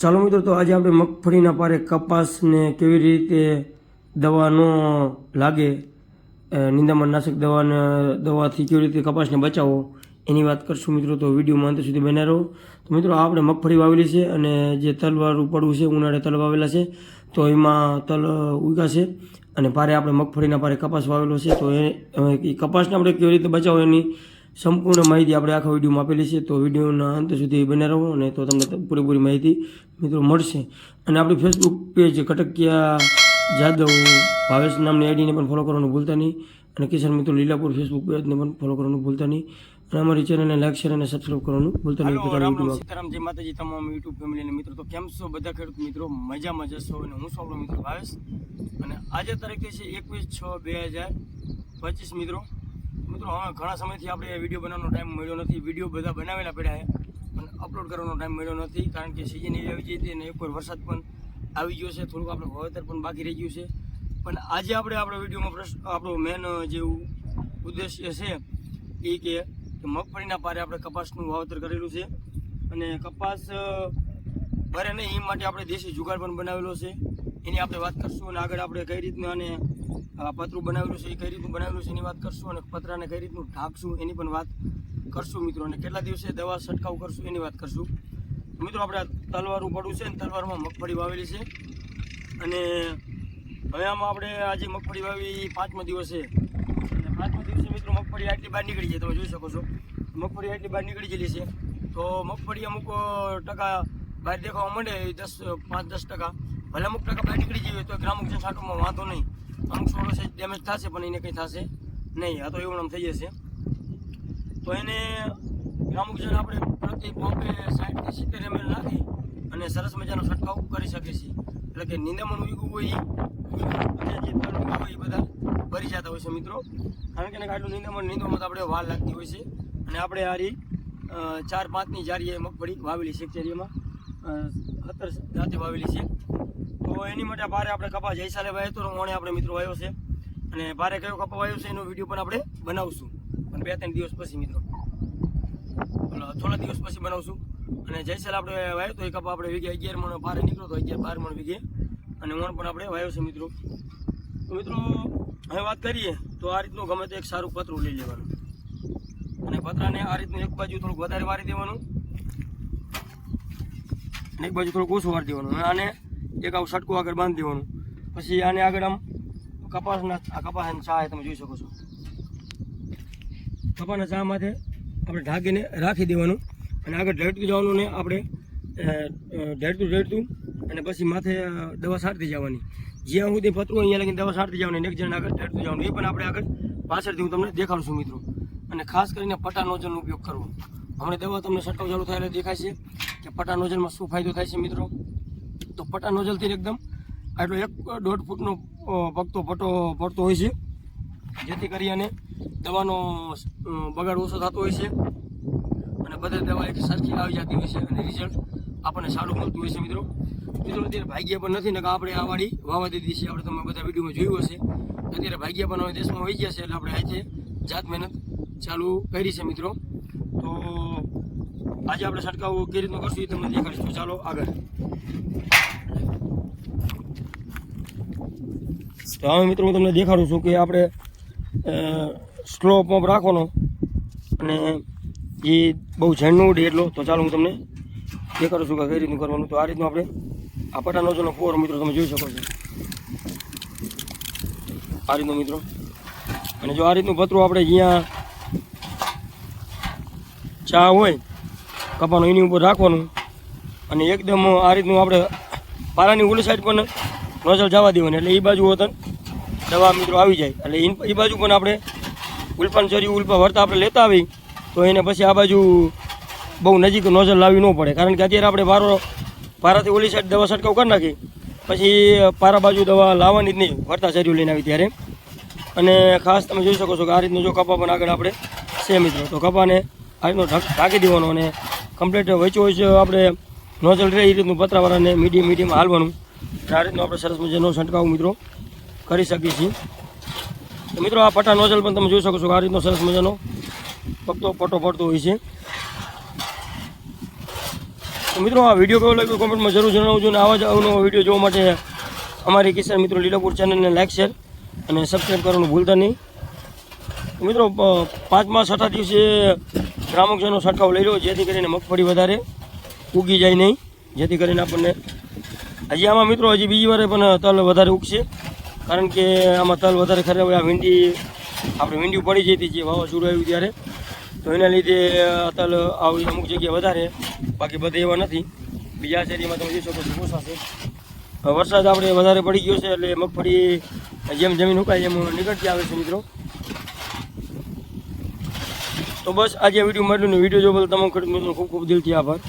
ચાલો મિત્રો, તો આજે આપણે મગફળીના પારે કપાસને કેવી રીતે દવા ન લાગે નિંદામણ નાશક દવાને, દવાથી કેવી રીતે કપાસને બચાવો એની વાત કરશું મિત્રો. તો વિડીયોમાં અંત સુધી બન્યા રહો. તો મિત્રો આપણે મગફળી વાવેલી છે અને જે તલવાળું પડવું છે, ઉનાળે તલ વાવેલા છે, તો એમાં તલ ઉગાશે અને પારે આપણે મગફળીના પારે કપાસ વાવેલો છે. તો એ કપાસને આપણે કેવી રીતે બચાવો એની સંપૂર્ણ માહિતી આપણે આખા વિડીયોમાં આપેલી છે. તો વિડીયોના અંત સુધી બને રહો અને તો તમને પૂરેપૂરી માહિતી મિત્રો મળશે. અને આપણી ફેસબુક પેજ કટકિયા જાદવ ભાવેશ નામની આઈડીને પણ ફોલો કરવાનું ભૂલતા નહીં. અને કિશન મિત્રો લીલાપુર ફેસબુક પેજને પણ ફોલો કરવાનું ભૂલતા નહીં. અને અમારી ચેનલને લાઈક શેર અને સબસ્ક્રાઈબ કરવાનું ભૂલતા નહીં. સીતારામ જય માતાજી તમામ યુટ્યુબ ફેમિલીને મિત્રો. તો કેમ છો બધા ખેડૂત મિત્રો? મજામાં જશો અને હું છું મિત્રો ભાવેશ. અને આજે તારીખ છે એકવીસ છ બે હજાર પચીસ મિત્રો. મિત્રો હવે ઘણા સમયથી આપણે વીડિયો બનાવવાનો ટાઈમ મળ્યો નથી. વીડિયો બધા બનાવેલા પડ્યા છે, પણ અપલોડ કરવાનો ટાઈમ મળ્યો નથી, કારણ કે સિઝન એવી આવી ગઈ હતી અને એક વાર વરસાદ પણ આવી ગયો છે. થોડુંક આપણે વાવેતર પણ બાકી રહી ગયું છે. પણ આજે આપણે આપણા વિડીયોમાં પ્રશ્ન, આપણો મેન જે ઉદ્દેશ્ય છે એ કે મગફળીના પારે આપણે કપાસનું વાવેતર કરેલું છે અને કપાસ ભરે નહીં, એ માટે આપણે દેશી જુગાડ પણ બનાવેલો છે. એની આપણે વાત કરશું અને આગળ આપણે કઈ રીતના અને પતરું બનાવેલું છે, એ કઈ રીતનું બનાવેલું છે એની વાત કરશું અને પતરાને કઈ રીતનું ઢાંકશું એની પણ વાત કરશું મિત્રો. અને કેટલા દિવસે દવા છંટકાવ કરશું એની વાત કરશું. મિત્રો, આપણે તલવાર તલવારું પડવું છે અને તલવારમાં મગફળી વાવેલી છે. અને હવે આમાં આપણે આજે મગફળી વાવી પાંચમો દિવસ છે. અને પાંચમો દિવસે મિત્રો મગફળી આટલી બહાર નીકળી જાય, તમે જોઈ શકો છો. મગફળી આટલી બહાર નીકળી ગયેલી છે. તો મગફળી અમુક ટકા બહાર દેખાવા માંડે દસ પાંચ દસ ટકા. ભલે અમુક ટકા બહાર નીકળી જઈએ તો ગ્રામ ઓક્સિજન સાટોમાં વાંધો નહીં. અમુક થોડો છે ડેમેજ થશે, પણ એને કંઈ થશે નહીં. આ તો એવું આમ થઈ જશે. તો એને અમુક જણ આપણે પ્રતિ પંપે સાઠથી સિત્તેર એમએલ નાખી અને સરસ મજાનો છંટકાવ કરી શકીએ છીએ. એટલે કે નિંદામણ ઉગવું હોય અને જે ઉગ્યા હોય, એ બધા ભરી જતા હોય છે મિત્રો. કારણ કે એને આટલું નિંદામણ નીંદવામાં તો આપણે વાર લાગતી હોય છે. અને આપણે આરી ચાર પાંચની જારીએ મગફળી વાવેલી છે ચેરીમાં સત્તર જાતે વાવેલી છે. તો એની માટે ભારે આપણે કપા જયસાલે સાલે વાવ્યો તો મોણે આપણે મિત્રો વાયો છે. અને ભારે કયો કપા વાયો છે, એનો વીડિયો પણ આપણે બનાવશું. અને બે ત્રણ દિવસ પછી મિત્રો. થોડા દિવસ પછી બનાવશું. અને જયસાલ આપણે વાયો તો એ કપા આપણે વીઘે અગિયાર મણ ભારે નીકળ્યો તો અગિયાર બાર મણ વીઘે. અને મણ પણ આપણે વાવ્યો છે મિત્રો. તો મિત્રો, હવે વાત કરીએ તો આ રીતનું ગમે તે એક સારું પતરું લઈ લેવાનું. અને પતરાને આ રીતનું એક બાજુ થોડુંક વધારે વારી દેવાનું. એક બાજુ થોડુંક ઓછું વારી દેવાનું. અને આને એક આવું સટકું આગળ બાંધી દેવાનું. પછી આને આગળ આમ કપાસના આ કપાસના ચા તમે જોઈ શકો છો. કપાસના ચા માથે આપણે ઢાંકીને રાખી દેવાનું અને આગળ ઢળતું જવાનું ને આપણે ઢળતું ઢેડતું અને પછી માથે દવા સારતી જવાની. જ્યાં સુધી પતરું અહીંયા લગીને દવા સારતી જવાની નેક્સ્ટ જણ આગળ ઢળતું જવાનું. એ પણ આપણે આગળ પાછળથી હું તમને દેખાડું છું મિત્રો. અને ખાસ કરીને પટા નોઝલનો ઉપયોગ કરવો. હમણાં દવા તમને છંટકાવ ચાલુ થાય દેખાય છે કે પટા નોઝલમાં શું ફાયદો થાય છે મિત્રો? તો પટા નોઝલથી એકદમ. આટલો એક દોઢ ફૂટનો પગતો પટો પડતો હોય છે. જેથી કરી અને દવાનો બગાડ ઓછો થતો હોય છે. અને બધા દવા એક સરખી આવી જતી હોય છે અને રિઝલ્ટ આપણને સારું મળતું હોય છે, મિત્રો. મિત્રો, અત્યારે ભાગ્ય પણ નથી ને આપણે આ વાડી વાવા દીધી છે. આપણે તમે બધા વિડીયોમાં જોયું હશે. અત્યારે ભાગ્ય પણ હવે દેશમાં વહી ગયા છે, એટલે આપણે આજે જાત મહેનત ચાલુ કરી છે, મિત્રો. તો આજે આપણે છંટકાવ કેવી રીતનો કરશું એ તમને દેખાડીશું. ચાલો આગળ. હવે મિત્રો હું તમને દેખાડું છું કે આપણે સ્લો પંપ રાખવાનો અને એ બહુ ઝેણનું ઉડે એટલો. તો ચાલો હું તમને દેખાડું છું કે કઈ રીતનું કરવાનું. તો આ રીતનું આપણે આ પટાનો જેનો ફોર મિત્રો તમે જોઈ શકો છો. આ રીતનું મિત્રો. અને જો આ રીતનું પતરું આપણે જ્યાં ચા હોય કપાનું, એની ઉપર રાખવાનું. અને એકદમ આ રીતનું આપણે પારાની ઉલી સાઈડ પણ નોઝલ જવા દેવાની. એટલે એ બાજુ હોતન દવા મિત્રો આવી જાય. એટલે એ બાજુ પણ આપણે ઉલ્પાન ચરી ઉલ્પા વળતા આપણે લેતા આવી. તો એને પછી આ બાજુ બહુ નજીક નોઝલ લાવવી ન પડે. કારણ કે અત્યારે આપણે પારો, પારાથી ઓલી સાઈડ દવા છંટકાવ કરી નાખી. પછી પારા બાજુ દવા લાવવાની જ નહીં. વળતા ચર્યું લઈને આવી ત્યારે. અને ખાસ તમે જોઈ શકો છો કે આ રીતનું જો કપા પણ આગળ આપણે છે મિત્રો. તો કપાને આ રીતનો ઢાંકી દેવાનો અને કમ્પ્લીટ હોય છે, આપણે નોઝલ રહે એ રીતનું પતરાવાળાને મીડિયમ મીડિયમ હાલવાનું. આ રીતનું આપણે સરસ મજાનો છંટકાવ મિત્રો કરી શકીએ છીએ. મિત્રો આ પટા નોઝલ પણ તમે જોઈ શકો છો આ રીતનો સરસ મજાનો પગતો પટો પડતો હોય છે. મિત્રો આ વીડિયો કેવો લાગ્યો કોમેન્ટમાં જરૂર જણાવજો અને આવા જ અવનવો વીડિયો જોવા માટે અમારી કિસાન મિત્રો લીલાપુર ચેનલને લાઇક શેર અને સબસ્ક્રાઈબ કરવાનું ભૂલતા નહીં. મિત્રો પાંચમા છઠ્ઠા દિવસે ગ્રામકજનો છંટકાવ લઈ લો જેથી કરીને મગફળી વધારે ઉગી જાય નહીં. જેથી કરીને આપણને હજી આમાં મિત્રો હજી બીજી વારે પણ તલ વધારે ઉગશે. કારણ કે આમાં તલ વધારે હોય આ ભીંડી, આપણે ભીંડી પડી જઈ હતી જે વાવાઝોડું આવ્યું ત્યારે. તો એના લીધે તલ આવી અમુક જગ્યાએ વધારે. બાકી બધે એવા નથી. બીજા શેરીમાં તમે જોઈ શકો છો છે. વરસાદ આપણે વધારે પડી ગયો છે, એટલે મગફળી જેમ જમીન ઉકાય એમ નીકળતી આવે છે મિત્રો. તો બસ આજે વીડિયો મળ્યું ને વીડિયો જો બદલ તમામ ખેડૂત ખૂબ ખૂબ દિલથી આભાર.